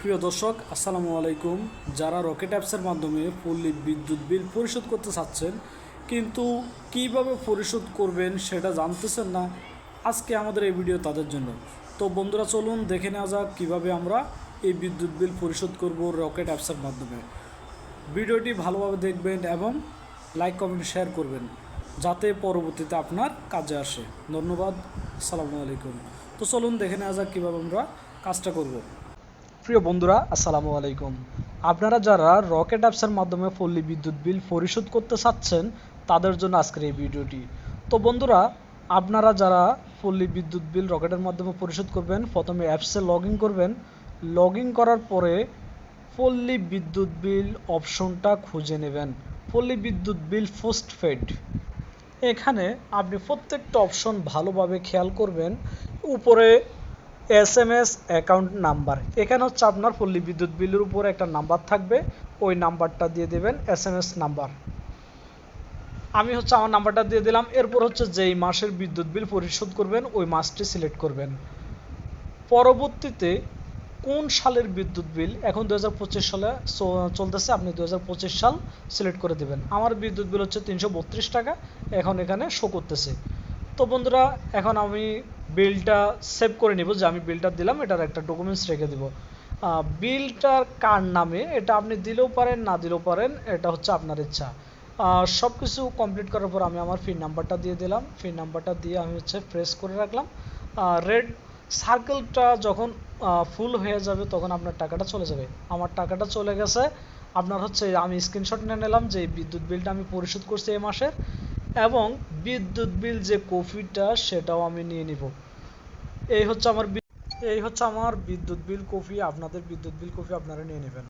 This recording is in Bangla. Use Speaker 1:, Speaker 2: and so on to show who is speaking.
Speaker 1: প্রিয় দর্শক, আসসালামু আলাইকুম। যারা রকেট অ্যাপসের মাধ্যমে ফুললি বিদ্যুৎ বিল পরিশোধ করতে চাচ্ছেন, কিন্তু কীভাবে পরিশোধ করবেন সেটা জানতেছেন না, আজকে আমাদের এই ভিডিও তাদের জন্য। তো বন্ধুরা, চলুন দেখে নেওয়া যাক কীভাবে আমরা এই বিদ্যুৎ বিল পরিশোধ করব রকেট অ্যাপসের মাধ্যমে। ভিডিওটি ভালোভাবে দেখবেন এবং লাইক কমেন্ট শেয়ার করবেন, যাতে পরবর্তীতে আপনার কাজে আসে। ধন্যবাদ, আসসালামু আলাইকুম। তো চলুন দেখে নেওয়া যাক কীভাবে আমরা কাজটা করব। প্রিয় বন্ধুরা, আসসালামু আলাইকুম। আপনারা যারা রকেট অ্যাপসের মাধ্যমে পল্লী বিদ্যুৎ বিল পরিশোধ করতে চাচ্ছেন, তাদের জন্য আজকের এই ভিডিওটি। তো বন্ধুরা, আপনারা যারা পল্লী বিদ্যুৎ বিল রকেটের মাধ্যমে পরিশোধ করবেন, প্রথমে অ্যাপসে লগ করবেন। লগ করার পরে পল্লী বিদ্যুৎ বিল অপশনটা খুঁজে নেবেন। পল্লী বিদ্যুৎ বিল পোস্ট পেড এখানে আপনি প্রত্যেকটা অপশন ভালোভাবে খেয়াল করবেন। উপরে S M S account number. এখানে হচ্ছে আপনার পল্লী বিদ্যুৎ বিলের উপরে একটা নাম্বার থাকবে। ওই নাম্বারটা দিয়ে দেবেন এস এম এস নাম্বার। আমি হচ্ছে আমার নাম্বারটা দিয়ে দিলাম। এরপর হচ্ছে যেই মাসের বিদ্যুৎ বিল পরিশোধ করবেন, ওই মাসটি সিলেক্ট করবেন। পরবর্তীতে কোন সালের বিদ্যুৎ বিল এখন দু হাজার পঁচিশ সালে চলতেছে, আপনি দু হাজার পঁচিশ সাল সিলেক্ট করে দেবেন। আমার বিদ্যুৎ বিল হচ্ছে তিনশো বত্রিশ টাকা, এখন এখানে শো করতেছে। তো বন্ধুরা, এখন আমি বিলটা সেভ করে নিব যে আমি বিলটা দিলাম, এটার একটা ডকুমেন্টস রেখে দিব। বিলটার কার নামে? এটা আপনি দিলেও পারেন, না দিলেও পারেন, এটা হচ্ছে আপনার ইচ্ছা। সব কিছু কমপ্লিট করার পর আমি আমার ফিন নাম্বারটা দিয়ে দিলাম। ফিন নাম্বারটা দিয়ে আমি হচ্ছে প্রেস করে রাখলাম। রেড সার্কেলটা যখন ফুল হয়ে যাবে তখন আপনার টাকাটা চলে যাবে। আমার টাকাটা চলে গেছে। আপনার হচ্ছে, আমি স্ক্রিনশট নিয়ে নিলাম যে বিদ্যুৎ বিলটা আমি পরিশোধ করছি এই মাসের। এবং বিদ্যুৎ বিল যে কপিটা সেটাও আমি নিয়ে নিব। এই হচ্ছে আমার এই হচ্ছে আমার বিদ্যুৎ বিল কপি আপনাদের বিদ্যুৎ বিল কপি আপনারা নিয়ে নেবেন।